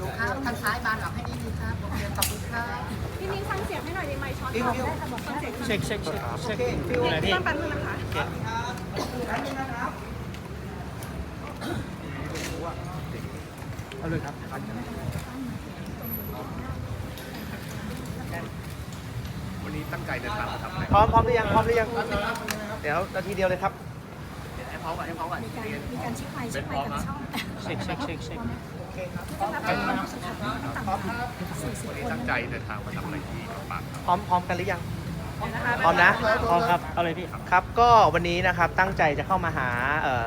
ลูกค้าทางซ้ายบานออกให้นิดนึงครับโอเคขอบคุณครับพี่มิ้งฟังเสียงให้หน่อยได้ไหมช็อตฟิวก่อนฟิวได้ค่ะบอกฟังเสียงเช็คเช็คเช็คโอเช็คเคฟิวอะไรพี่ต้องแป๊บนึงนะคะเอาเลยครับวันนี้ตั้งใจเดินทางมาทำอะไรพร้อมพร้อมหรือยังพร้อมหรือยังเดี๋ยวนาทีเดียวเลยครับให้พร้อมก่อนให้พร้อมก่อนมีการมีการเช็คไมค์เช็คไมค์กับช่องเช็คเช็คเช็คเช็คที่จะรับเป็นความรู้สึกค่ะต้องต่ำสี่สิบวันนี้คนตั้งใจเดินทางมาทำอะไรที่กองปราบครับพร้อมพร้อมกันหรือยังพร้อมนะพร้อมครับเอาเลยพี่ครับก็วันนี้นะครับตั้งใจจะเข้ามาหาเอ่อ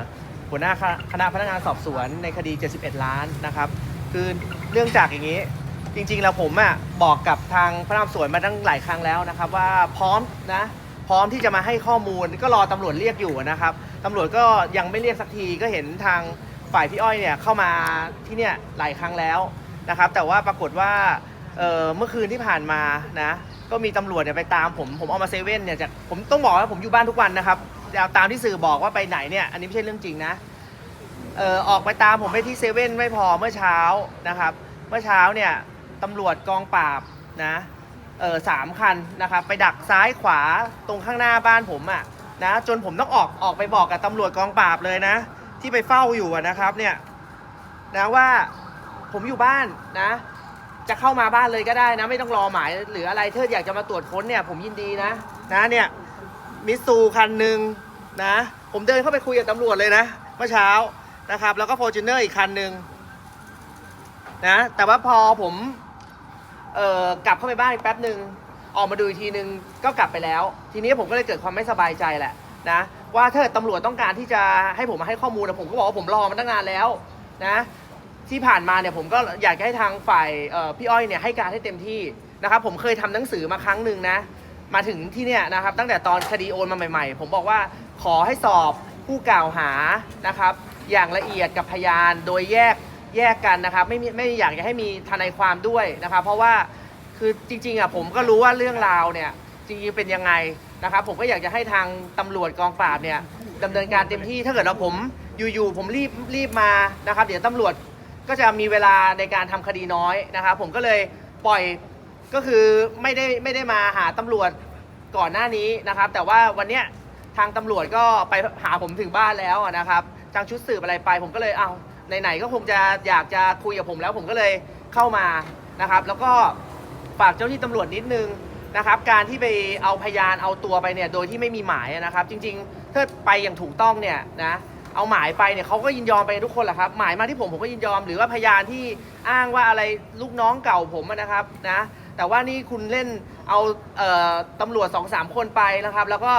หัวหน้าคณะคณะพนักงานสอบสวนในคดี 71 ล้านนะครับ คือเนื่องจากอย่างนี้จริงๆแล้วผมอะบอกกับทางพนักงานสอบสวนมาตั้งหลายครั้งแล้วนะครับ ว่าพร้อมนะ พร้อมที่จะมาให้ข้อมูลก็รอตำรวจเรียกอยู่นะครับตำรวจก็ยังไม่เรียกสักทีก็เห็นทางฝ่ายพี่อ้อยเนี่ยเข้ามาที่เนี่ยหลายครั้งแล้วนะครับ แต่ว่าปรากฏว่าเเมื่อคืนที่ผ่านมานะก็มีตำรวจเนี่ยไปตามผมผมเอามาเซเว่นเนี่ยจากผมต้องบอกว่าผมอยู่บ้านทุกวันนะครับตามที่สื่อบอกว่าไปไหนเนี่ยอันนี้ไม่ใช่เรื่องจริงนะเออออกไปตามผมไปที่เซเว่นไม่พอเมื่อเช้านะครับ เมื่อเช้าเนี่ยตำรวจกองปราบนะ เออสามคันนะครับไปดักซ้ายขวาตรงข้างหน้าบ้านผมอะ่ะนะจนผมต้องออกออกไปบอกกับตำรวจกองปราบเลยนะ ที่ไปเฝ้าอยู่นะครับเนี่ยนะว่าผมอยู่บ้านนะ จะเข้ามาบ้านเลยก็ได้นะ ไม่ต้องรอหมายหรืออะไรเธออยากจะมาตรวจค้นเนี่ยผมยินดีนะนะเนี่ยมิสซูคันหนึ่งนะ ผมเดินเข้าไปคุยกับตำรวจเลยนะเมื่อเช้านะครับ แล้วก็ฟอร์จูเนอร์อีกคันหนึ่งนะแต่ว่าพอผม เอ่อกลับเข้าไปบ้านอีกแป๊บหนึ่งออกมาดูอีกทีนึงก็กลับไปแล้ว ทีนี้ผมก็เลยเกิดความไม่สบายใจแหละนะว่าถ้าตำรวจต้องการที่จะให้ผมมาให้ข้อมูลนะผมก็บอกว่าผมรอมาตั้งนานแล้วนะที่ผ่านมาเนี่ยผมก็อยากจะให้ทางฝ่ายพี่อ้อยเนี่ยให้การให้เต็มที่นะครับผมเคยทำหนังสือมาครั้งหนึ่งนะมาถึงที่เนี่ยนะครับตั้งแต่ตอนคดีโอนมาใหม่ ๆ ผมบอกว่าขอให้สอบผู้กล่าวหานะครับอย่างละเอียดกับพยานโดยแยก แยกกันนะครับไม่มีไม่อยากจะให้มีทนายความด้วยนะครับ เพราะว่าคือจริงๆอะผมก็รู้ว่าเรื่องราวเนี่ยจริงๆเป็นยังไงนะครับ ผมก็อยากจะให้ทางตำรวจกองปราบเนี่ยดำเนินการเต็มที่ถ้าเกิดว่าผมอยู่ๆผมรีบรีบมานะครับ เดี๋ยวตำรวจก็จะมีเวลาในการทำคดีน้อยนะครับ ผมก็เลยปล่อยก็คือไม่ได้ไม่ได้มาหาตำรวจก่อนหน้านี้นะครับ แต่ว่าวันเนี้ยทางตำรวจก็ไปหาผมถึงบ้านแล้วอะนะครับทางชุดสืบอะไรไป ผมก็เลยเอา ไหนๆก็คงจะอยากจะคุยกับผมแล้วผมก็เลยเข้ามานะครับ แล้วก็ฝากเจ้าหน้าที่ตำรวจนิดนึงนะครับ การที่ไปเอาพยานเอาตัวไปเนี่ยโดยที่ไม่มีหมายนะครับ จริงๆถ้าไปอย่างถูกต้องเนี่ยนะเอาหมายไปเนี่ยเขาก็ยินยอมไปทุกคนแหละครับหมายมาที่ผมผมก็ยินยอม หรือว่าพยานที่อ้างว่าอะไรลูกน้องเก่าผมนะครับนะแต่ว่านี่คุณเล่นเอาเอ่อตำรวจสองสามคนไปนะครับ แล้วก็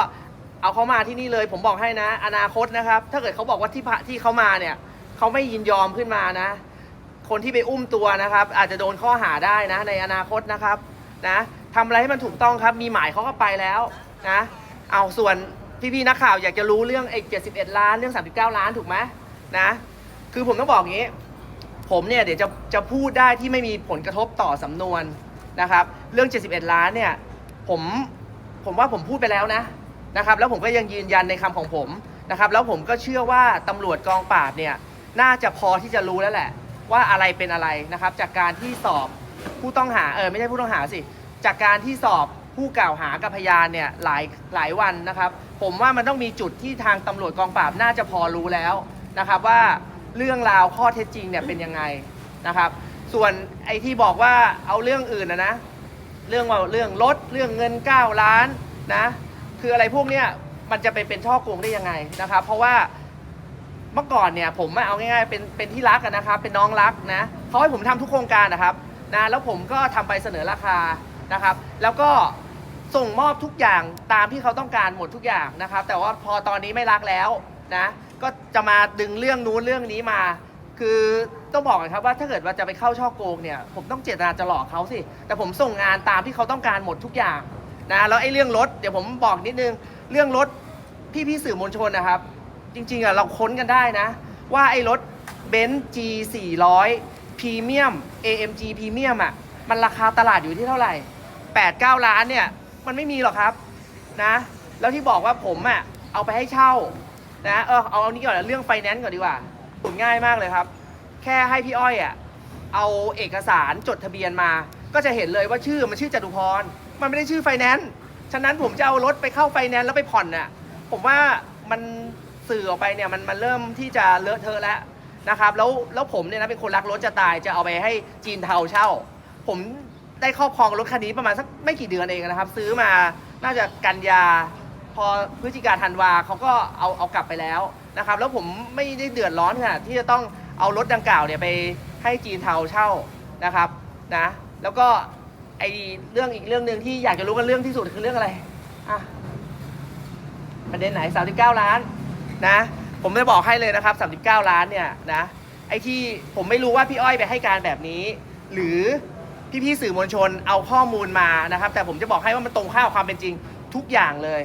เอาเขามาที่นี่เลยผมบอกให้นะ อนาคตนะครับ ถ้าเกิดเขาบอกว่าที่พะที่เขามาเนี่ย เขาไม่ยินยอมขึ้นมานะ คนที่ไปอุ้มตัวนะครับ อาจจะโดนข้อหาได้นะ ในอนาคตนะครับนะทำอะไรให้มันถูกต้องครับ มีหมายเขาก็ไปแล้วนะเอาส่วนพี่ๆนักข่าวอยากจะรู้เรื่องไอ้71 ล้านเรื่อง 39 ล้านถูกไหมนะ คือผมต้องบอกงี้ ผมเนี่ยเดี๋ยวจะจะพูดได้ที่ไม่มีผลกระทบต่อสำนวนนะครับ เรื่อง 71 ล้านเนี่ยผมผมว่าผมพูดไปแล้วนะนะครับ แล้วผมก็ยังยืนยันในคำของผมนะครับ แล้วผมก็เชื่อว่าตำรวจกองปราบเนี่ย น่าจะพอที่จะรู้แล้วแหละ ว่าอะไรเป็นอะไรนะครับ จากการที่สอบผู้ต้องหาเออไม่ใช่ผู้ต้องหาสิ จากการที่สอบผู้กล่าวหากับพยานเนี่ยหลายหลายวันนะครับ ผมว่ามันต้องมีจุดที่ทางตำรวจกองปราบน่าจะพอรู้แล้วนะครับว่าเรื่องราวข้อเท็จจริงเนี่ยเป็นยังไงนะครับ ส่วนไอ้ที่บอกว่าเอาเรื่องอื่นนะนะเรื่องว่าเรื่องรถเรื่องเงิน 9 ล้านนะคืออะไรพวกเนี้ยมันจะไปเป็นช่อโกงได้ยังไงนะครับ เพราะว่า เมื่อก่อนเนี่ยผมเอาง่ายๆเป็นเป็นที่รักนะครับ เป็นน้องรักนะเขาให้ผมทำทุกโครงการนะครับนะแล้วผมก็ทำไปเสนอราคานะครับ แล้วก็ส่งมอบทุกอย่างตามที่เขาต้องการหมดทุกอย่างนะครับ แต่ว่าพอตอนนี้ไม่รักแล้วนะก็จะมาดึงเรื่องนู้นเรื่องนี้มา คือต้องบอกนะครับว่าถ้าเกิดว่าจะไปเข้าช่อโกงเนี่ยผมต้องเจตนาจะหลอกเขาสิ แต่ผมส่งงานตามที่เขาต้องการหมดทุกอย่างนะแล้วไอ้เรื่องรถเดี๋ยวผมบอกนิดนึงเรื่องรถพี่พี่สื่อมวลชนนะครับ จริงๆอะเราค้นกันได้นะ ว่าไอ้รถเบนซ์ G 400พรีเมียม AMG พรีเมียมอะมันราคาตลาดอยู่ที่เท่าไหร่ 8 9 ล้านเนี่ย มันไม่มีหรอกครับนะ แล้วที่บอกว่าผมอะเอาไปให้เช่านะเออเอาเอานี้ก่อนเรื่องไฟแนนซ์ก่อนดีกว่าง่ายมากเลยครับ แค่ให้พี่อ้อยอะเอาเอกสารจดทะเบียนมา ก็จะเห็นเลยว่าชื่อมันชื่อจตุพร มันไม่ได้ชื่อไฟแนนซ์ฉะนั้นผมจะเอารถไปเข้าไฟแนนซ์แล้วไปผ่อนน่ะผมว่ามัน สื่อออกไปเนี่ยมันมันเริ่มที่จะเลอะเทอะแล้วนะครับแล้วแล้วผมเนี่ยนะเป็นคนรักรถจะตายจะเอาไปให้จีนเทาเช่า ผมได้ครอบครองรถคันนี้ประมาณสักไม่กี่เดือนเองนะครับ ซื้อมาน่าจะกันยา พอพฤศจิกาธันวาเขาก็เอาเอากลับไปแล้วนะครับ แล้วผมไม่ได้เดือดร้อนขนาดที่จะต้องเอารถดังกล่าวเนี่ยไปให้จีนเทาเช่านะครับนะแล้วก็ไอเรื่องอีกเรื่องหนึ่งที่อยากจะรู้กันเรื่องที่สุดคือเรื่องอะไรอะประเด็นไหน 39 ล้าน นะ ผมจะบอกให้เลยนะครับ 39 ล้านเนี่ยนะไอที่ผมไม่รู้ว่าพี่อ้อยไปให้การแบบนี้ หรือพี่ๆสื่อมวลชนเอาข้อมูลมานะครับ แต่ผมจะบอกให้ว่ามันตรงข้ามกับความเป็นจริงทุกอย่างเลย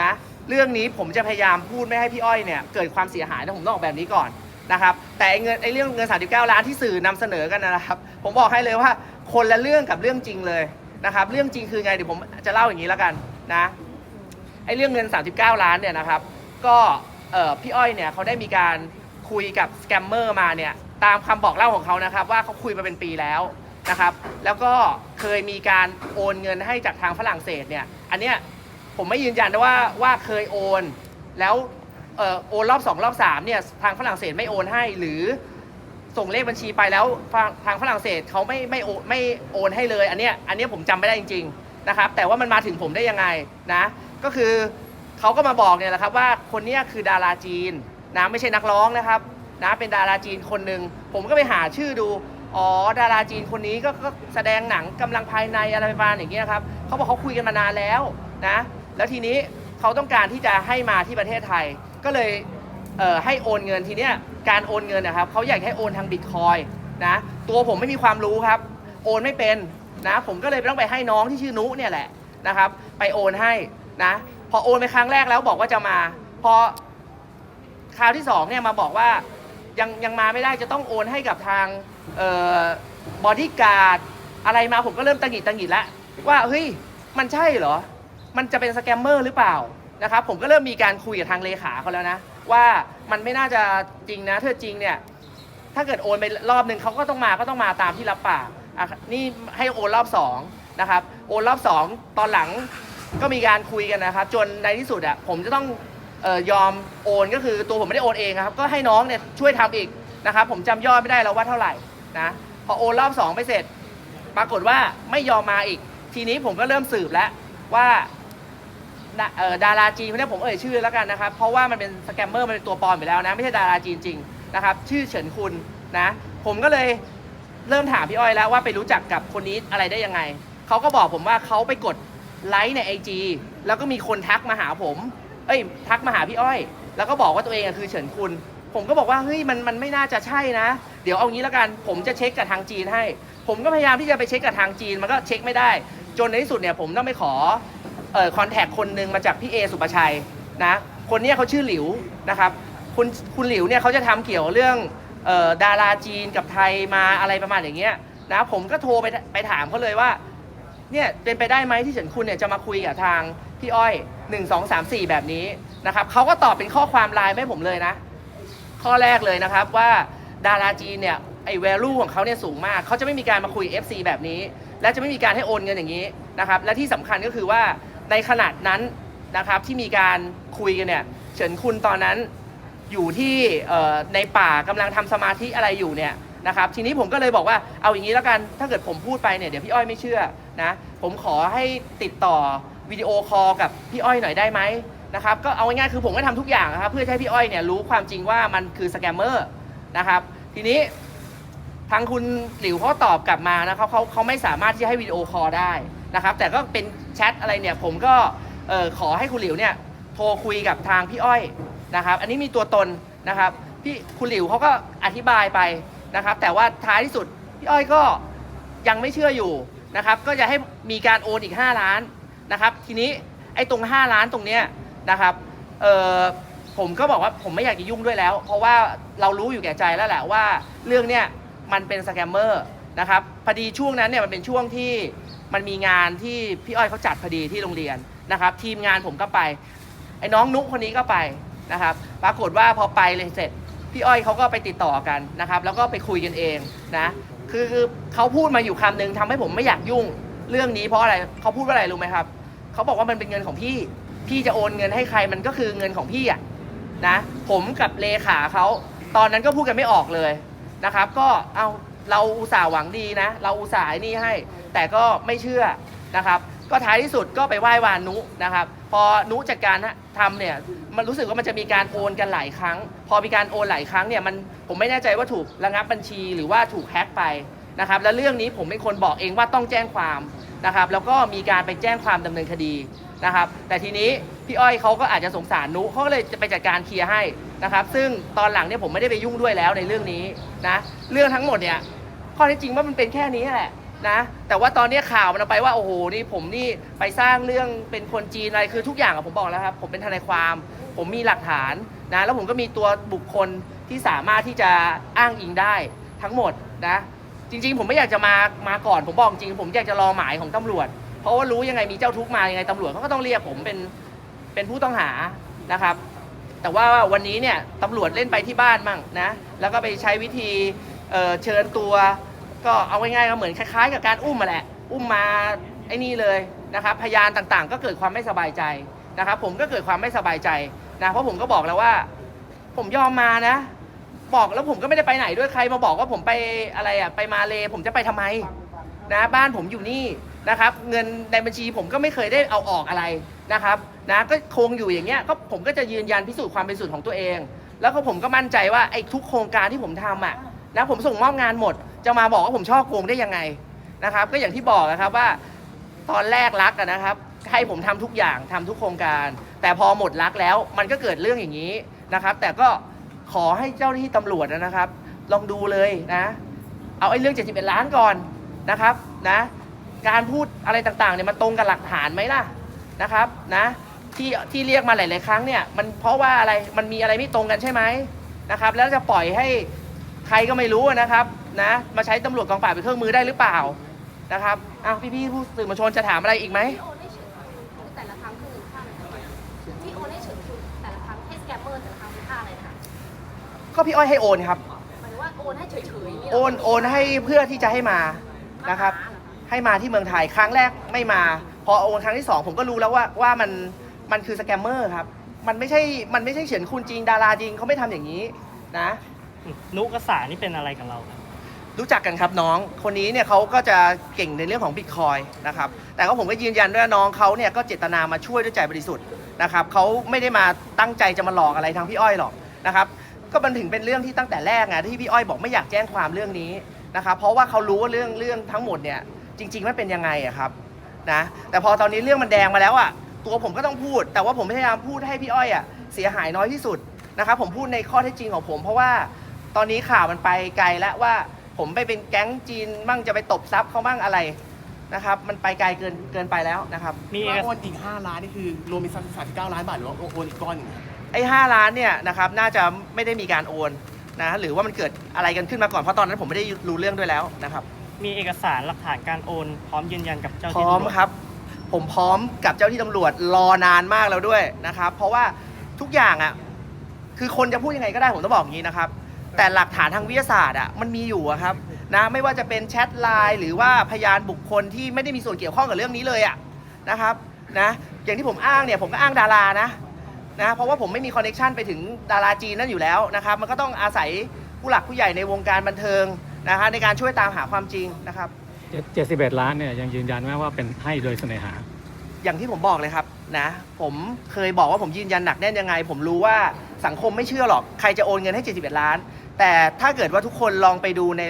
นะเรื่องนี้ผมจะพยายามพูดไม่ให้พี่อ้อยเนี่ยเกิดความเสียหายนะผมต้องบอกแบบนี้ก่อนนะครับแต่เงินไอ้เรื่องเงิน 39 ล้านที่สื่อนำเสนอกันนะครับ ผมบอกให้เลยว่าคนละเรื่องกับเรื่องจริงเลยนะครับเรื่องจริงคือไงเดี๋ยวผมจะเล่าอย่างนี้แล้วกันนะไอ้เรื่องเงิน 39 ล้านเนี่ยนะครับ ก็ เอ่อพี่อ้อยเนี่ยเขาได้มีการคุยกับสแกมเมอร์มาเนี่ยตามคำบอกเล่าของเขานะครับว่าเขาคุยมาเป็นปีแล้วนะครับ แล้วก็เคยมีการโอนเงินให้จากทางฝรั่งเศสเนี่ยอันเนี้ยผมไม่ยืนยันนะว่าว่าเคยโอน แล้วเอ่อโอนรอบสองรอบสามเนี่ยทางฝรั่งเศสไม่โอนให้หรือ ส่งเลขบัญชีไปแล้วทางทางฝรั่งเศสเขาไม่ไม่โอนไม่โอนให้เลย อันเนี้ยอันเนี้ยผมจำไม่ได้จริง ๆนะครับ แต่ว่ามันมาถึงผมได้ยังไงนะ ก็คือ เขาก็มาบอกเนี่ยแหละครับว่าคนเนี้ยคือดาราจีนนะไม่ใช่นักร้องนะครับนะเป็นดาราจีนคนหนึ่งผมก็ไปหาชื่อดูอ๋อดาราจีนคนนี้ก็ก็แสดงหนังกำลังภายในอะไรประมาณอย่างเงี้ยครับเขาบอกเขาคุยกันมานานแล้วนะแล้วทีนี้เขาต้องการที่จะให้มาที่ประเทศไทย ก็เลยเอ่อให้โอนเงินทีเนี้ยการโอนเงินนะครับเขาอยากให้โอนทางบิตคอยนะตัวผมไม่มีความรู้ครับ โอนไม่เป็นนะผมก็เลยต้องไปให้น้องที่ชื่อนุเนี่ยแหละนะครับ ไปโอนให้นะ อโอนไปครั้งแรกแล้วบอกว่าจะมา พอคราวที่สองเนี่ยมาบอกว่ายังยังมาไม่ได้จะต้องโอนให้กับทางออบอดี้การ์ดอะไรมาผมก็เริ่มตังหิดตังหิดแล้วว่าเฮ้ยมันใช่เหรอ มันจะเป็นสแกมเมอร์หรือเปล่านะครับผมก็เริ่มมีการคุยกับทางเลขาเขาแล้วนะ ว่ามันไม่น่าจะจริงนะถ้าจริงเนี่ยถ้าเกิดโอนไปรอบหนึ่งเขาก็ต้องมาก็ต้องมาตามที่รับปากนี่ให้โอนรอบสองนะครับโอนรอบสองตอนหลัง ก็มีการคุยกันนะครับ จนในที่สุดอะผมจะต้องเออยอมโอนก็คือตัวผมไม่ได้โอนเองครับ ก็ให้น้องเนี่ยช่วยทำอีกนะครับ ผมจำยอดไม่ได้แล้วว่าเท่าไหร่นะพอโอนรอบสองไปเสร็จ ปรากฏว่าไม่ยอมมาอีก ทีนี้ผมก็เริ่มสืบแล้วว่าดาเอ่อดาราจีนคนนี้ผมเอ่ยชื่อแล้วกันนะครับ เพราะว่ามันเป็นสแกมเมอร์มันเป็นตัวปลอมอยู่แล้วนะ ไม่ใช่ดาราจีนจริงนะครับ ชื่อเฉินคุณนะ ผมก็เลยเริ่มถามพี่อ้อยแล้วว่าไปรู้จักกับคนนี้อะไรได้ยังไง เขาก็บอกผมว่าเขาไปกด ไลค์ในไอจีแล้วก็มีคนทักมาหาผม เอ้ย ทักมาหาพี่อ้อย แล้วก็บอกว่าตัวเองอะคือเฉินคุณ ผมก็บอกว่าเฮ้ยมันมันไม่น่าจะใช่นะ เดี๋ยวเอางี้แล้วกัน ผมจะเช็คกับทางจีนให้ ผมก็พยายามที่จะไปเช็คกับทางจีน มันก็เช็คไม่ได้ จนในที่สุดเนี่ยผมต้องไปขอเอ่อคอนแทคคนหนึ่งมาจากพี่เอสุปชัยนะ คนนี้เขาชื่อหลิวนะครับ คุณคุณหลิวเนี่ยเขาจะทำเกี่ยวเรื่องเอ่อดาราจีนกับไทยมาอะไรประมาณอย่างเงี้ยนะผมก็โทรไปไปถามเขาเลยว่า เนี่ยเป็นไปได้ไหมที่เฉินคุณเนี่ยจะมาคุยกับทางพี่อ้อย 1 2 3 4 แบบนี้นะครับเขาก็ตอบเป็นข้อความไลน์ให้ผมเลยนะ ข้อแรกเลยนะครับว่าดาราจีนเนี่ยไอ้ value ของเขาเนี่ยสูงมาก เขาจะไม่มีการมาคุย FC แบบนี้ และจะไม่มีการให้โอนเงินอย่างนี้นะครับ และที่สำคัญก็คือว่าในขนาดนั้นนะครับที่มีการคุยกันเนี่ย เฉินคุณตอนนั้นอยู่ที่ในป่ากำลังทำสมาธิอะไรอยู่เนี่ย นะครับทีนี้ผมก็เลยบอกว่าเอาอย่างนี้แล้วกันถ้าเกิดผมพูดไปเนี่ยเดี๋ยวพี่อ้อยไม่เชื่อนะผมขอให้ติดต่อวิดีโอคอลกับพี่อ้อยหน่อยได้ไหมนะครับก็เอาง่ายๆคือผมก็ทำทุกอย่างนะครับเพื่อให้พี่อ้อยเนี่ยรู้ความจริงว่ามันคือสแกมเมอร์นะครับทีนี้ทางคุณหลิวเขาตอบกลับมานะเขาเขาเขาไม่สามารถที่จะให้วิดีโอคอลได้นะครับแต่ก็เป็นแชทอะไรเนี่ยผมก็เออขอให้คุณหลิวเนี่ยโทรคุยกับทางพี่อ้อยนะครับอันนี้มีตัวตนนะครับพี่คุณหลิวเขาก็อธิบายไป นะครับ แต่ว่าท้ายที่สุดพี่อ้อยก็ยังไม่เชื่ออยู่นะครับ ก็จะให้มีการโอนอีก 5 ล้านนะครับ ทีนี้ไอ้ตรง 5 ล้านตรงเนี้ยนะครับเออผมก็บอกว่าผมไม่อยากจะยุ่งด้วยแล้ว เพราะว่าเรารู้อยู่แก่ใจแล้วแหละว่าเรื่องเนี้ยมันเป็นสแกมเมอร์นะครับพอดีช่วงนั้นเนี่ยมันเป็นช่วงที่มันมีงานที่พี่อ้อยเขาจัดพอดีที่โรงเรียนนะครับ ทีมงานผมก็ไป ไอ้น้องนุกคนนี้ก็ไปนะครับ ปรากฏว่าพอไปเลยเสร็จ พี่อ้อยเขาก็ไปติดต่อกันนะครับ แล้วก็ไปคุยกันเองนะคือคือเขาพูดมาอยู่คำหนึงทำให้ผมไม่อยากยุ่งเรื่องนี้เพราะอะไรเขาพูดว่าอะไรรู้ไหมครับเขาบอกว่ามันเป็นเงินของพี่ พี่จะโอนเงินให้ใครมันก็คือเงินของพี่อะนะผมกับเลขาเขาตอนนั้นก็พูดกันไม่ออกเลยนะครับ ก็เอาเราอุตส่าห์หวังดีนะ เราอุตส่าห์นี่ให้ แต่ก็ไม่เชื่อนะครับ ก็ท้ายที่สุดก็ไปไหว้วานนุนะครับ พอนุจัดการทำเนี่ย มันรู้สึกว่ามันจะมีการโอนกันหลายครั้ง พอมีการโอนหลายครั้งเนี่ยมันผมไม่แน่ใจว่าถูกระงับบัญชีหรือว่าถูกแฮ็กไปนะครับแล้วเรื่องนี้ผมเป็นคนบอกเองว่าต้องแจ้งความนะครับแล้วก็มีการไปแจ้งความดำเนินคดีนะครับแต่ทีนี้พี่อ้อยเขาก็อาจจะสงสารนุเขาก็เลยจะไปจัดการเคลียร์ให้นะครับซึ่งตอนหลังเนี่ยผมไม่ได้ไปยุ่งด้วยแล้วในเรื่องนี้นะเรื่องทั้งหมดเนี่ยข้อเท็จจริงว่ามันเป็นแค่นี้แหละนะแต่ว่าตอนนี้ข่าวมันเอาไปว่าโอ้โหนี่ผมนี่ไปสร้างเรื่องเป็นคนจีนอะไรคือทุกอย่างอะผมบอกแล้วครับผมเป็นทนายความ ผมมีหลักฐานนะแล้วผมก็มีตัวบุคคลที่สามารถที่จะอ้างอิงได้ทั้งหมดนะจริง ๆ ผมไม่อยากจะมามาก่อนผมบอกจริงผมอยากจะรอหมายของตำรวจ เพราะว่ารู้ยังไงมีเจ้าทุกข์มายังไงตำรวจเขาก็ต้องเรียกผมเป็นเป็นผู้ต้องหานะครับ แต่ว่าวันนี้เนี่ยตำรวจเล่นไปที่บ้านมั่งนะแล้วก็ไปใช้วิธีเเชิญตัว ก็เอาง่ายๆก็เหมือนคล้ายๆ กับการอุ้มมาแหละ อุ้มมาไอ้นี่เลยนะครับ พยานต่างๆ ก็เกิดความไม่สบายใจนะครับ ผมก็เกิดความไม่สบายใจ นะเพราะผมก็บอกแล้วว่า ผมยอมมานะ บอกแล้วผมก็ไม่ได้ไปไหนด้วยใครมาบอกว่าผมไปอะไรอะไปมาเลผมจะไปทำไม นะบ้านผมอยู่นี่นะครับ เงินในบัญชีผมก็ไม่เคยได้เอาออกอะไรนะครับ นะก็คงอยู่อย่างเงี้ยก็ผมก็จะยืนยันพิสูจน์ความเป็นสุดของตัวเอง แล้วก็ผมก็มั่นใจว่าไอ้ทุกโครงการที่ผมทำอะนะผมส่งมอบงานหมด จะมาบอกว่าผมชอบโกงได้ยังไงนะครับ ก็อย่างที่บอกนะครับว่า ตอนแรกรักอะนะครับ ให้ผมทำทุกอย่างทำทุกโครงการ แต่พอหมดรักแล้วมันก็เกิดเรื่องอย่างนี้นะครับ แต่ก็ขอให้เจ้าหน้าที่ตำรวจนะครับ ลองดูเลยนะ เอาไอ้เรื่อง 71 ล้านก่อนนะครับนะการพูดอะไรต่างๆเนี่ยมันตรงกับหลักฐานไหมล่ะนะครับนะที่ที่เรียกมาหลาย ๆ ครั้งเนี่ยมันเพราะว่าอะไรมันมีอะไรไม่ตรงกันใช่ไหมนะครับ แล้วจะปล่อยให้ใครก็ไม่รู้นะครับนะมาใช้ตำรวจกองปราบเป็นเครื่องมือได้หรือเปล่านะครับอ้าวพี่ๆผู้สื่อมวลชนจะถามอะไรอีกไหม ก็พี่อ้อยให้โอนครับ หมายถึงว่าโอนให้เฉยๆอย่างนี้เหรโอนโอนให้เพื่อที่จะให้มานะครับมาหาเหอคะให้มาที่เมืองไทยครั้งแรกไม่มา พอโอนครั้งที่สองผมก็รู้แล้วว่าว่ามันมันคือสแกมเมอร์ครับ มันไม่ใช่มันไม่ใช่เฉินคุณจริงดาราจริงเขาไม่ทำอย่างนี้นะ นุกษานี่เป็นอะไรกับเราครับ รู้จักกันครับน้องคนนี้เนี่ยเขาก็จะเก่งในเรื่องของบิตคอยนะครับแต่ก็ผมก็ยืนยันด้วยว่าน้องเขาเนี่ยก็เจตนามาช่วยด้วยใจบริสุทธิ์นะครับเขาไม่ได้มาตั้งใจจะมาหลอกอะไรทางพี่อ้อยหรอกนะครับ ก็มันถึงเป็นเรื่องที่ตั้งแต่แรกไงที่พี่อ้อยบอกไม่อยากแจ้งความเรื่องนี้นะครับเพราะว่าเขารู้ว่าเรื่องเรื่องทั้งหมดเนี่ยจริงๆมันเป็นยังไงอะครับนะแต่พอตอนนี้เรื่องมันแดงมาแล้วอะตัวผมก็ต้องพูด แต่ว่าผมพยายามพูดให้พี่อ้อยอะเสียหายน้อยที่สุดนะครับผมพูดในข้อเท็จจริงของผม เพราะว่าตอนนี้ข่าวมันไปไกลแล้วว่าผมไปเป็นแก๊งจีนมั่งจะไปตบทรัพย์เขามั่งอะไรนะครับมันไปไกลเกินเกินไปแล้วนะครับมีเอว่ากโอนอีก 5 ล้านนี่คือรวมเป็น39 ล้านบาทหรือว่าโอนอีกก้อนหนึ่ง ไอ้ห้าล้านเนี่ยนะครับน่าจะไม่ได้มีการโอนนะหรือว่ามันเกิดอะไรกันขึ้นมาก่อนเพราะตอนนั้นผมไม่ได้รู้เรื่องด้วยแล้วนะครับมีเอกสารหลักฐานการโอน พร้อมยืนยันกับเจ้าหพน้าที่ร้อมตำวจครับ ผมพร้อมกับเจ้าที่ตำรวจรอนานมากแล้วด้วยนะครับ เพราะว่าทุกอย่างอะคือคนจะพูดยังไงก็ได้ผมต้องบอกอย่างนี้นะครับ แต่หลักฐานทางวิทยาศาสตร์อะมันมีอยู่อะครับนะไม่ว่าจะเป็นแชทไลน์หรือว่าพยานบุคคลที่ไม่ได้มีส่วนเกี่ยวข้องกับเรื่องนี้เลยอะนะครับนะอย่างที่ผมอ้างเนี่ยผมก็อ้างดารานะ นะเพราะว่าผมไม่มีคอนเนคชันไปถึงดาราจีนนั่นอยู่แล้วนะครับมันก็ต้องอาศัยผู้หลักผู้ใหญ่ในวงการบันเทิงนะฮะในการช่วยตามหาความจริงนะครับเจ็ดสิบเอ็ดล้านเนี่ยยังยืนยันไหมว่าเป็นให้โดยเสน่หา อย่างที่ผมบอกเลยครับนะผมเคยบอกว่าผมยืนยันหนักแน่นยังไง ผมรู้ว่าสังคมไม่เชื่อหรอกใครจะโอนเงินให้ 71 ล้าน แต่ถ้าเกิดว่าทุกคนลองไปดูใน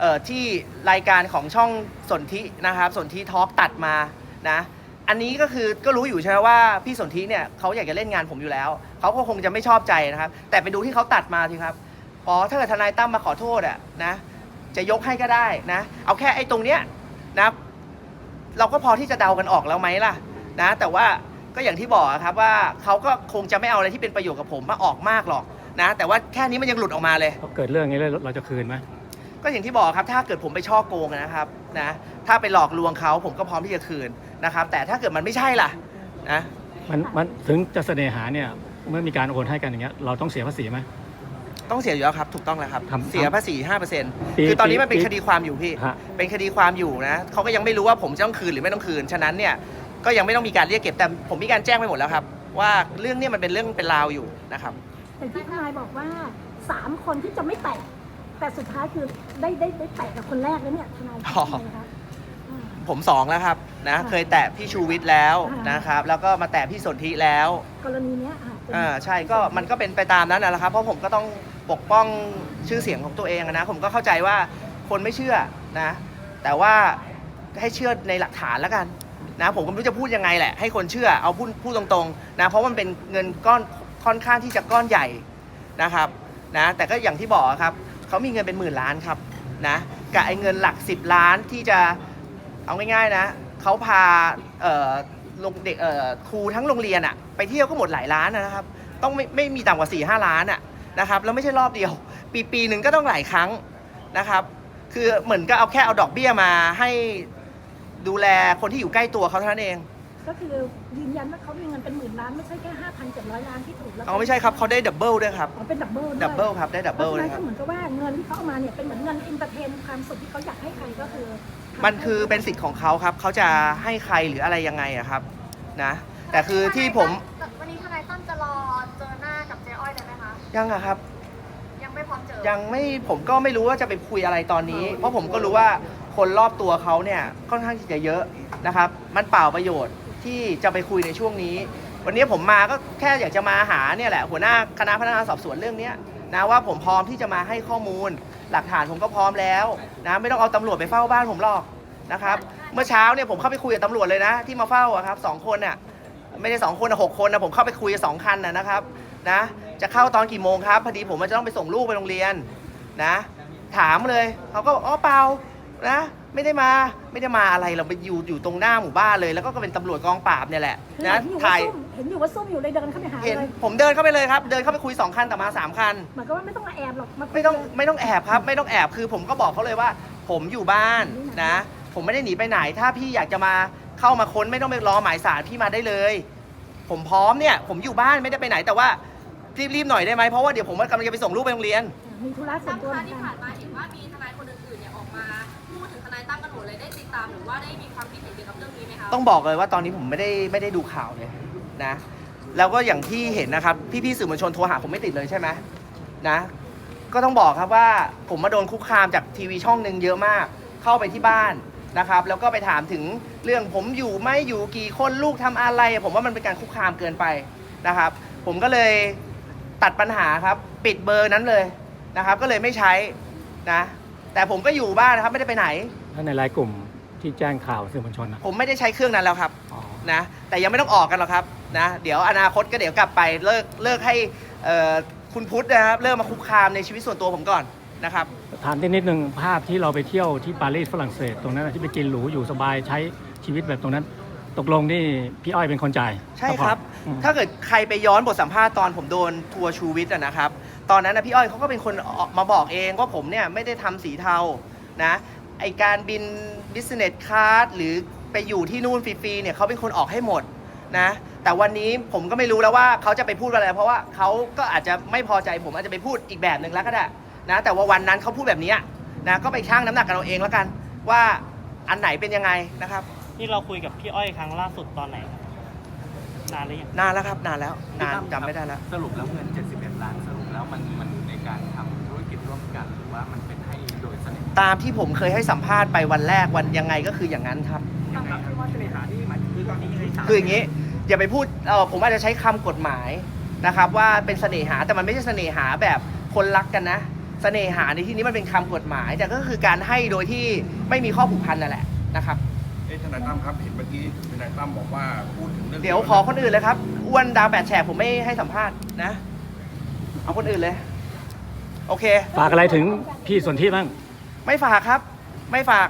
เอ่อที่รายการของช่องสนธินะครับสนธิทอล์กตัดมานะ อันนี้ก็คือก็รู้อยู่ใช่ไหมว่าพี่สนธิเนี่ยเขาอยากจะเล่นงานผมอยู่แล้วเขาก็คงจะไม่ชอบใจนะครับ แต่ไปดูที่เขาตัดมาสิครับอ๋อถ้าเกิดทนายตั้มมาขอโทษอะนะ จะยกให้ก็ได้นะ เอาแค่ไอ้ตรงเนี้ยนะเราก็พอที่จะเดากันออกแล้วไหมล่ะนะ แต่ว่าก็อย่างที่บอกอะครับว่าเขาก็คงจะไม่เอาอะไรที่เป็นประโยชน์กับผมมาออกมากหรอกนะ แต่ว่าแค่นี้มันยังหลุดออกมาเลย พอเกิดเรื่องนี้แล้วเราจะคืนไหมก็อย่างที่บอกครับ ถ้าเกิดผมไปช่อโกงนะครับนะ ถ้าไปหลอกลวงเขาผมก็พร้อมที่จะคืนนะครับ แต่ถ้าเกิดมันไม่ใช่ล่ะนะมันมันถึงจะเสน่หาเนี่ยเมื่อมีการโอนให้กันอย่างเงี้ยเราต้องเสียภาษีไหม ต้องเสียอยู่แล้วครับ ถูกต้องแล้วครับ ทำเสียภาษี5%ปีคือตอนนี้มันเป็นปีคดีความอยู่พี่ ฮะ เป็นคดีความอยู่นะเขาก็ยังไม่รู้ว่าผมจะต้องคืนหรือไม่ต้องคืน ฉะนั้นเนี่ยก็ยังไม่ต้องมีการเรียกเก็บแต่ผมมีการแจ้งไปหมดแล้วครับ ว่าเรื่องเนี้มันเป็นเรื่องเป็นราวอยู่นะครับ แต่ที่ทนายบอกว่าสามคนที่จะไม่แตะแต่สุดท้ายคือได้ได้ได้แตะกับคนแรกแล้วเนี่ยทนายคิดอ๋อยังไงคะอืม ผมสองแล้วครับนะค่ะเคยแตะพี่ชูวิทย์แล้วอ่านนะครับ แล้วก็มาแตะพี่สนธิแล้วกรณีเนี้ยอะเป็นอ่าใช่ก็มันก็เป็นไปตามนั้นนะแหละครับ เพราะผมก็ต้องปกป้องชื่อเสียงของตัวเองอะนะผมก็เข้าใจว่าคนไม่เชื่อนะ แต่ว่าให้เชื่อในหลักฐานแล้วกันนะผมก็ไม่รู้จะพูดยังไงแหละให้คนเชื่อเอาพูดพูดตรงๆนะเพราะมันเป็นเงินก้อนค่อนข้างที่จะก้อนใหญ่นะครับนะแต่ก็อย่างที่บอกครับเขามีเงินเป็นหมื่นล้านครับนะกับไอ้เงินหลัก 10 ล้านที่จะ เอาง่ายๆนะเขาพาเอ่อลงเด็กเอ่อครูทั้งโรงเรียนอะไปเที่ยวก็หมดหลายล้านนะครับ ต้องไม่ไม่มีต่ำกว่า4ี่ห้าล้านอะนะครับแล้วไม่ใช่รอบเดียว ปีปีหนึ่งก็ต้องหลายครั้งนะครับ คือเหมือนก็เอาแค่เอาดอกเบี้ยมาให้ดูแลคนที่อยู่ใกล้ตัวเขาเท่านั้นเอง ก็คือยืนยันว่าเขามีเงินเป็นหมื่นล้านไม่ใช่แค่ห้าพันเจ็ดร้อยล้านที่ถูกแล้วเอาไม่ใช่ครับเขาได้ดับเบิลด้วยครับอ๋อเป็นดับเบิลด้วยดับเบิลครับได้ดับเพเบิราะลฉะเลนั้ยนครัก็บเหมือนกับว่าเงินที่เขาเอามาเนี่ยเป็นเหมือนเงินอินเตอร์เทนความสุขที่เขาอยากให้ใครก็คือ มันคือเป็นสิทธิ์ของเขาครับ เขาจะให้ใครหรืออะไรยังไงอะครับนะ แต่คือที่ผมวันนี้ทนายตั้มจะรอเจอหน้ากับเจ๊อ้อยเลยไหมคะ ยังอะครับ ยังไม่พร้อมเจอ ยังไม่ผมก็ไม่รู้ว่าจะไปคุยอะไรตอนนี้ เพราะผมก็รู้ว่าคนรอบตัวเขาเนี่ยค่อนข้างที่จะเยอะนะครับ มันเปล่าประโยชน์ที่จะไปคุยในช่วงนี้ วันนี้ผมมาก็แค่อยากจะมาหาเนี่ยแหละหัวหน้าคณะพนักงานสอบสวนเรื่องเนี้ยนะว่าผมพร้อมที่จะมาให้ข้อมูล หลักฐานผมก็พร้อมแล้วนะไม่ต้องเอาตำรวจไปเฝ้าบ้านผมหรอกนะครับเมื่อเช้าเนี่ยผมเข้าไปคุยกับตำรวจเลยนะ ที่มาเฝ้าอะครับสองคนเนี่ยไม่ได้สองคนนะหกคนนะผมเข้าไปคุยกับสองคันนะนะครับนะจะเข้าตอนกี่โมงครับพอดีผมมันจะต้องไปส่งลูกไปโรงเรียนนะถามเลยเขาก็บอกอ๋อเปล่านะไม่ได้มาไม่ได้มาอะไรเราไปอยู่อยู่ตรงหน้าหมู่บ้านเลย แล้วก็เป็นตำรวจกองปราบเนี่ยแหละคือนะเห็นอยู่ว่าถ่ายซุ่ม เห็นอยู่ว่าซุ่มอยู่เลยเดินเข้าไปหาเห็นเลยผมเดินเข้าไปเลยครับ เดินเข้าไปคุยสองคันแต่มาสามคันหมายก็ว่าไม่ต้องมาแอบหรอกมาคุยไม่ต้องเลยไม่ต้องแอบครับ ไม่ต้องแอบคือผมก็บอกเขาเลยว่า ผมอยู่บ้านนะ ผมไม่ได้หนีไปไหน ถ้าพี่อยากจะมาเข้ามาค้นไม่ต้องไปรอหมายสารพี่มาได้เลย ผมพร้อมเนี่ย ผมอยู่บ้านไม่ได้ไปไหนแต่ว่ารีบๆหน่อยได้ไหมเพราะว่าเดี๋ยวผมกำลังจะไปส่งลูกไปโรงเรียน มีธุระส่วนตั้มตัวเหคะมือนที่กัน ผ่านมาเห็นว่ามีทนายคนอื่นๆเนี่ยออกมาพูดถึงทนายตั้มกันหมดเลยได้ติดตามหรือว่าได้มีความคิดเห็นเกี่ยวกับเรื่องนี้ไหมคะ ต้องบอกเลยว่าตอนนี้ผมไม่ได้ไม่ได้ดูข่าวเลย นะ แล้วก็อย่างที่เห็นนะครับ พี่ๆสื่อมวลชนโทรหาผมไม่ติดเลยใช่ไหมนะ ก็ต้องบอกครับว่าผมมาโดนคุกคามจากทีวีช่องหนึ่งเยอะมาก เข้าไปที่บ้านนะครับ แล้วก็ไปถามถึงเรื่องผมอยู่ไม่อยู่กี่คนลูกทำอะไร ผมว่ามันเป็นการคุกคามเกินไปนะครับ ผมก็เลยตัดปัญหาครับ ปิดเบอร์นั้นเลยนะครับ ก็เลยไม่ใช้นะ แต่ผมก็อยู่บ้านนะครับไม่ได้ไปไหน ถ้าในรายกลุ่มที่แจ้งข่าวสื่อมวลชนนะผมไม่ได้ใช้เครื่องนั้นแล้วครับอ๋อนะ แต่ยังไม่ต้องออกกันหรอกครับ นะเดี๋ยวอนาคตก็เดี๋ยวกลับไปเลิกเลิกให้เอ่อคุณพุทธนะครับเริ่มมาคุกคามในชีวิตส่วนตัวผมก่อนนะครับถามนิดนึงภาพที่เราไปเที่ยวที่ปารีสฝรั่งเศสตรงนั้นนะที่ไปกินหรูอยู่สบายใช้ชีวิตแบบตรงนั้น ตกลงนี่พี่อ้อยเป็นคนจ่ายใช่ครับอืมถ้าเกิดใครไปย้อนบทสัมภาษณ์ตอนผมโดนทัวร์ชูวิทย์อะนะครับ ตอนนั้นนะพี่อ้อยเขาก็เป็นคนออกมาบอกเองว่าผมเนี่ยไม่ได้ทำสีเทานะไอการบิน business class หรือไปอยู่ที่นู่นฟรีๆเนี่ยเขาเป็นคนออกให้หมด นะ แต่วันนี้ผมก็ไม่รู้แล้วว่าเขาจะไปพูดอะไร เพราะว่าเขาก็อาจจะไม่พอใจผมอาจจะไปพูดอีกแบบหนึ่งแล้วก็ได้นะแต่ว่าวันนั้นเขาพูดแบบเนี้ยนะก็ไปชั่งน้ำหนักกันเราเองแล้วกัน ว่าอันไหนเป็นยังไงนะครับนี่เราคุยกับพี่อ้อยครั้งล่าสุดตอนไหนครับนานหรือยังนานแล้วครับ นานแล้วนานจำไม่ได้แล้ว สรุปแล้วเงิน 71 ล้านสรุปแล้วมันมันในการทำธุรกิจร่วมกันหรือว่ามันเป็นให้โดยเสน่ห์ตามที่ผมเคยให้สัมภาษณ์ไปวันแรกวันยังไงก็คืออย่างนั้นครับคืออย่างนี้ อย่าไปพูดเออผมอาจจะใช้คำกฎหมายนะครับ ว่าเป็นเสน่หาแต่มันไม่ใช่เสน่หาแบบคนรักกันนะเสน่หาในที่นี้มันเป็นคำกฎหมายแต่ก็คือการให้โดยที่ไม่มีข้อผูกพันนั่นแหละนะครับเอ๊ะทนายตั้มครับเห็นเมื่อกี้ทนายตั้มบอกว่าพูดถึงเรื่องเดี๋ยวขอคนอื่นเลยครับอ้วนดาวแปดแฉกผมไม่ให้สัมภาษณ์นะ เอาคนอื่นเลย โอเค ฝากอะไรถึงพี่สนธิบ้างไม่ฝากครับ ไม่ฝาก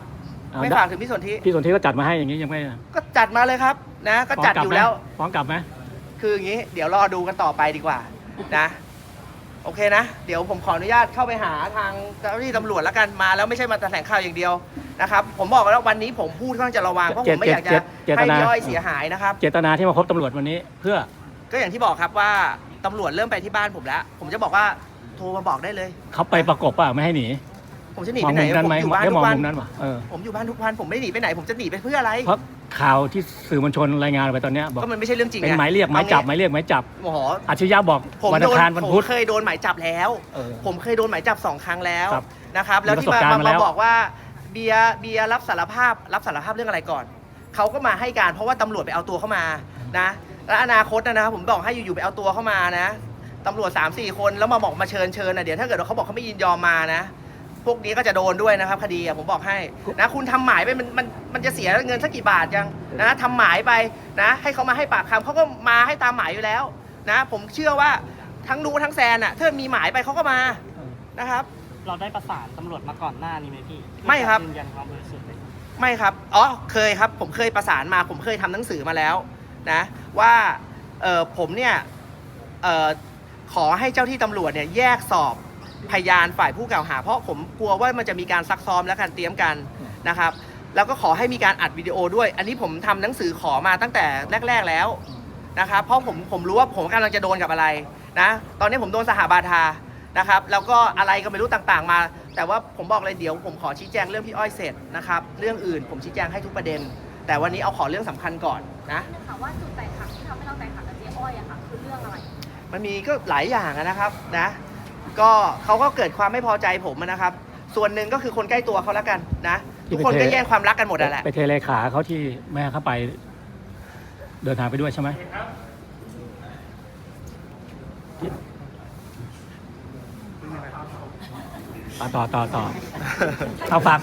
อ่าไม่ฝากถึงพี่สนธิพี่สนธิก็จัดมาให้อย่างนี้ยังไม่ก็จัดมาเลยครับนะ ก็จัดอยู่แล้วฟ้องกลับไหมคืออย่างนี้ เดี๋ยวรอดูกันต่อไปดีกว่านะโอเคนะ เดี๋ยวผมขออนุญาตเข้าไปหาทางเจ้าหน้าที่ตำรวจแล้วกันมาแล้วไม่ใช่มาแถลงข่าวอย่างเดียวนะครับ ผมบอกแล้ววันนี้ผมพูดค่อนข้างจะระวังเพราะผมไม่อยากจะเจตเจตให้นาพี่อ้อยเสียหายนะครับ เจตนาที่มาพบตำรวจวันนี้เพื่อ ก็อย่างที่บอกครับว่าตำรวจเริ่มไปที่บ้านผมแล้ว ผมจะบอกว่าโทรมาบอกได้เลย เขาไปประกบเปล่าไม่ให้หนี ผมจะหนีมอไปงไหนมุมนั้นผมไหมอยู่บ้านได้ทุมองกวัน มุมนั้นป่ะเออผมอยู่บ้านทุกวันผมไม่หนีไปไหน ผมจะหนีไปเพื่ออะไร เพราะข่าวที่สื่อมวลชนรายงานไปตอนเนี้ยบอกก็มันไม่ใช่เรื่องจริงเป็นอะหมายเรียกหมายจับหมายเรียกหมายจับโอ้โหอาชญะบอกผมวันโดอังนคารวันผมพุธเคยโดนหมายจับแล้ว เออ ผมเคยโดนหมายจับสองครั้งแล้วครับนะครับ แล้วที่มีประสบการณ์มามามาแล้ว บอกว่าเบียร์เบียร์รับสารภาพรับสารภาพเรื่องอะไรก่อน เขาก็มาให้การเพราะว่าตำรวจไปเอาตัวเข้ามานะแล้วอนาคตนะนะครับผมบอกให้อยู่ๆไปเอาตัวเข้ามานะตำรวจ3ามสี่คนแล้วมาบอกมาเชิญเชิญนะเดี๋ยวถ้าเกิดว่าเขาบอกเขาไม่ยินยอมมานะ พวกนี้ก็จะโดนด้วยนะครับ คดีอะผมบอกให้นะคุณทำหมายไปมันมันมันจะเสียเงินสักกี่บาทยังนะทำหมายไปนะ ให้เขามาให้ปากคำเขาก็มาให้ตามหมายอยู่แล้วนะ ผมเชื่อว่าทั้งนูทั้งแซนอะถ้ามีหมายไปเขาก็มานะครับ เราได้ประสานตำรวจมาก่อนหน้านี้ไหมพี่ไม่ครับ ยืนยันความบริสุทธิ์เลยไม่ครับ อ๋อ เคยครับ ผมเคยประสานมา ผมเคยทำหนังสือมาแล้วนะว่าเออผมเนี่ยเออขอให้เจ้าที่ตำรวจเนี่ยแยกสอบ พยานฝ่ายผู้กล่าวหา เพราะผมกลัวว่ามันจะมีการซักซ้อมและการเตรียมกันนะครับ แล้วก็ขอให้มีการอัดวิดีโอด้วย อันนี้ผมทำหนังสือขอมาตั้งแต่แรก ๆแล้วนะครับ เพราะผมผมรู้ว่าผมกำลังจะโดนกับอะไรนะ ตอนนี้ผมโดนสหบาทานะครับ แล้วก็อะไรก็ไม่รู้ต่างๆมา แต่ว่าผมบอกเลยเดี๋ยวผมขอชี้แจงเรื่องพี่อ้อยเสร็จนะครับ เรื่องอื่นผมชี้แจงให้ทุกประเด็น แต่วันนี้เอาขอเรื่องสำคัญก่อนนะค่ะว่าจุดแตกหักที่ทำให้เราแตกหักกับเจ๊อ้อยอะค่ะคือเรื่องอะไร มันมีก็หลายอย่างอะนะครับนะ ก็เขาก็เกิดความไม่พอใจผมอะนะครับ ส่วนหนึ่งก็คือคนใกล้ตัวเขาแล้วกันนะทุกคนก็แย่งความรักกันหมดอะแหละไปเทเลขาเขาที่แม่ให้เขาไป เดินทางไปด้วยใช่ไหมต่อต่อต่อต่อเอาฝาก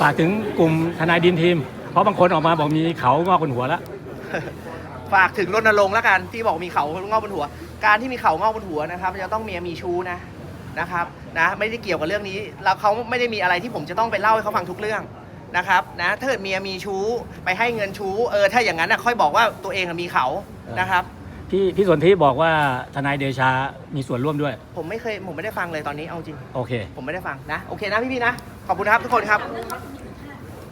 ฝากถึงกลุ่มทนายดินทีม เพราะบางคนออกมาบอกมีเขางอกบนหัวแล้ว ฝากถึงรณรงค์แล้วกันที่บอกมีเขางอกบนหัว การที่มีเขางอกบนหัวนะครับจะต้องเมียมีชู้นะนะครับนะไม่ได้เกี่ยวกับเรื่องนี้แล้วเขาไม่ได้มีอะไรที่ผมจะต้องไปเล่าให้เขาฟังทุกเรื่องนะครับนะถ้าเกิดเมียมีชู้ไปให้เงินชู้เออถ้าอย่างนั้นนะค่อยบอกว่าตัวเองอะมีเขานะครับพี่พี่สนธิบอกว่าทนายเดชา มีส่วนร่วมด้วย ผมไม่เคยผมไม่ได้ฟังเลยตอนนี้เอาจริง โอเค ผมไม่ได้ฟังนะ โอเคนะพี่ๆนะ ขอบคุณนะครับทุกคนครับ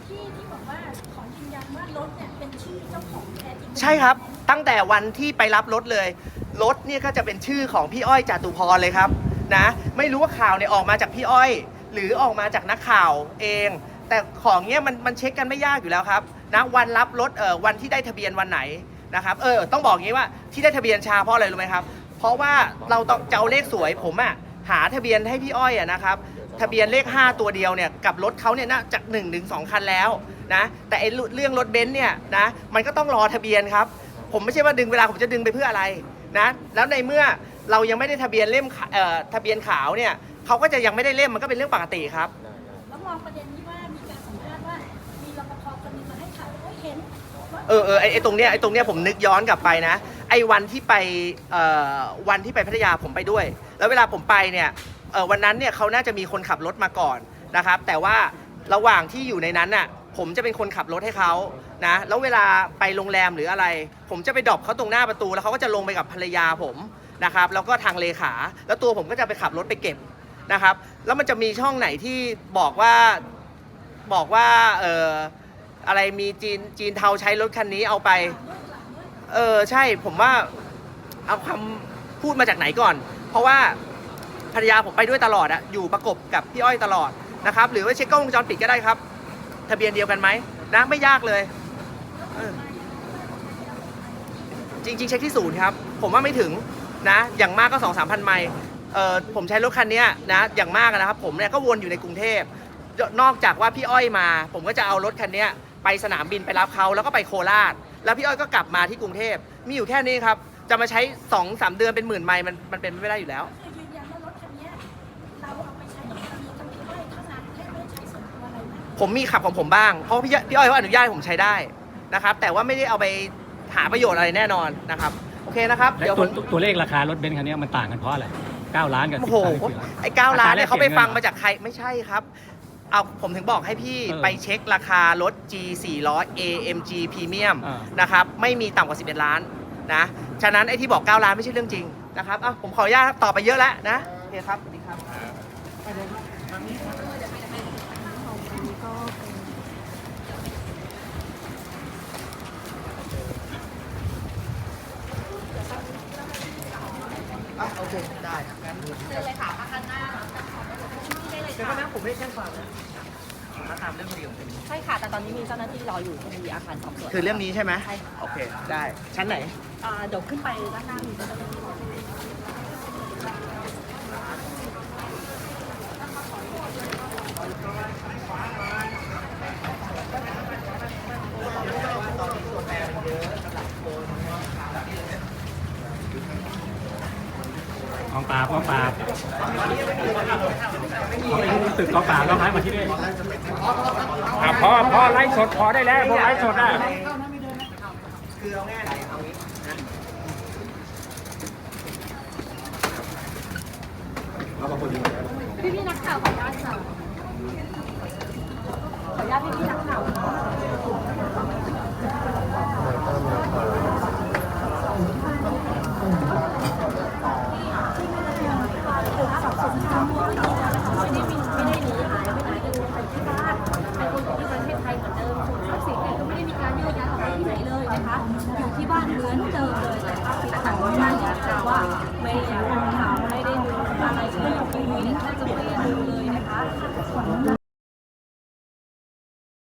ที่ที่บอกว่าขอยืนยันว่ารถเนี่ยเป็นชื่อเจ้าของแท้จริง ใช่ครับ ตั้งแต่วันที่ไปรับรถเลย รถเนี่ยก็จะเป็นชื่อของพี่อ้อยจตุพรเลยครับนะไม่รู้ว่าข่าวเนี่ยออกมาจากพี่อ้อย หรือออกมาจากนักข่าวเอง แต่ของเนี้ยมันมันเช็คกันไม่ยากอยู่แล้วครับนะวันรับรถเออวันที่ได้ทะเบียนวันไหนนะครับเออต้องบอกงี้ว่าที่ได้ทะเบียนชาเพราะอะไรรู้ไหมครับ เพราะว่าเราต้องจะเอาเลขสวยผมอะหาทะเบียนให้พี่อ้อยอะนะครับทะเบียนเลข 5 ตัวเดียวเนี่ยกับรถเขาเนี่ยน่าจะ1นึ่งถึงสคันแล้วนะแต่ไอ้เรื่องรถเบนซ์เนี่ยนะมันก็ต้องรอทะเบียนครับ ผมไม่ใช่ว่าดึงเวลาผมจะดึงไปเพื่ออะไร นะแล้วในเมื่อเรายังไม่ได้ทะเบียนเล่มขาเอ่อทะเบียนขาวเนี่ยเขาก็จะยังไม่ได้เล่มมันก็เป็นเรื่องปกติครับ แล้วมองประเด็นที่ว่ามีการสัมภาษณ์ว่า มีรปภคนหนึงมาให้ข่าวว่าเห็นว่าเออเออไอไอตรงเนี้ยไอตรงเนี้ยผมนึกย้อนกลับไปนะไอวันที่ไปเอ่อวันที่ไปพัทยาผมไปด้วย แล้วเวลาผมไปเนี่ยเออวันนั้นเนี่ยเขาน่าจะมีคนขับรถมาก่อนนะครับ แต่ว่าระหว่างที่อยู่ในนั้นน่ะ ผมจะเป็นคนขับรถให้เขานะ แล้วเวลาไปโรงแรมหรืออะไร ผมจะไปดรอปเขาตรงหน้าประตู แล้วเขาก็จะลงไปกับภรรยาผมนะครับ แล้วก็ทางเลขา แล้วตัวผมก็จะไปขับรถไปเก็บนะครับ แล้วมันจะมีช่องไหนที่บอกว่าบอกว่าเอออะไรมีจีนจีนเทาใช้รถคันนี้เอาไป เออใช่ผมว่าเอาคำพูดมาจากไหนก่อน เพราะว่าภรรยาผมไปด้วยตลอดอะอยู่ประกบกับพี่อ้อยตลอดนะครับ หรือว่าเช็คกล้องวงจรปิดก็ได้ครับ ทะเบียนเดียวกันไหมนะไม่ยากเลย จริง ๆ เช็คที่ศูนย์ครับ ผมว่าไม่ถึงนะ อย่างมากก็สองสามพันไมล์ผมใช้รถคันนี้นะ อย่างมากนะครับ ผมเนี่ยก็วนอยู่ในกรุงเทพ นอกจากว่าพี่อ้อยมา ผมก็จะเอารถคันนี้ไปสนามบินไปรับเขาแล้วก็ไปโคราช แล้วพี่อ้อยก็กลับมาที่กรุงเทพ มีอยู่แค่นี้ครับ จะมาใช้2องสามเดือนเป็นหมื่นไมล์มันมันเป็นไม่ได้อยู่แล้ว ผมมีขับของผมบ้าง เพราะพี่พี่อ้อยเขาอนุญาตให้ผมใช้ได้นะครับ แต่ว่าไม่ได้เอาไปหาประโยชน์อะไรแน่นอนนะครับ โอเคนะครับและเดี๋ยวตัผวมตัวตัวเลขราคารถเบนซ์คันนี้มันต่างกันเพราะอะไร 9 ล้านกับโอ้10โหล้านกับ10ล้าน ไอ้เก้าล้านเนี่ยอัตราแลกเขาไปเปลี่ยนฟังเงินมาจากใครไม่ใช่ครับ เอาผมถึงบอกให้พี่เออไปเช็คราคารถ G 4 0 0 AMG Premium อ่านะครับ ไม่มีต่ำกว่า 11 ล้านนะ ฉะนั้นไอ้ที่บอก 9 ล้านไม่ใช่เรื่องจริงนะครับอะผมขออนุญาตครับตอบไปเยอะแล้วนะ โอเคครับ สวัสดีครับ อะโอเค ได้ครับงั้นเชิญเลยค่ะมาข้างหน้าได้เลยเดี๋ยวค่ะนะผมไม่ได้แจ้งความนะมาตามเรื่องคดีของคุณใช่ค่ะ แต่ตอนนี้มีเจ้าหน้าที่รออยู่ที่อาคารสอบสวน คือเรื่องนี้ใช่ไหมใช่ค่ะ โอเค ได้ ชั้นไหน อ่าเดี๋ยวขึ้นไปด้านหน้ามีเจ้าหน้าที่รออยู่ ปราบกองปราบตึกกองปราบแล้วย้ายมาที่นี่อะพอพอไลฟ์สดพอได้แล้วพอไลฟ์สดได้คือเอาง่ายเอางี้นะพี่พี่ๆนักข่าวขออนุญาตค่ะขออนุญาตพี่พี่ๆนักข่าวสอบสวนทางไม่ได้มีไม่ได้หนีหายไปไหนเลยไปที่บ้านไปคนอยู่ที่ประเทศไทยเหมือนเดิมส่วนทรัพย์สินเนี่ยก็ไม่ได้มีการโยกย้ายออกไปที่ไหนเลยนะคะ อยู่ที่บ้านเหมื อนเดิมเลยแต่ก็คิดต่างว่าอย่างแต่ว่าไม่ได้ดูข่าวไม่ได้ดูอะไรที่ไม่ได้จะเรียก็จะไม่ได้ดูเลยนะคะ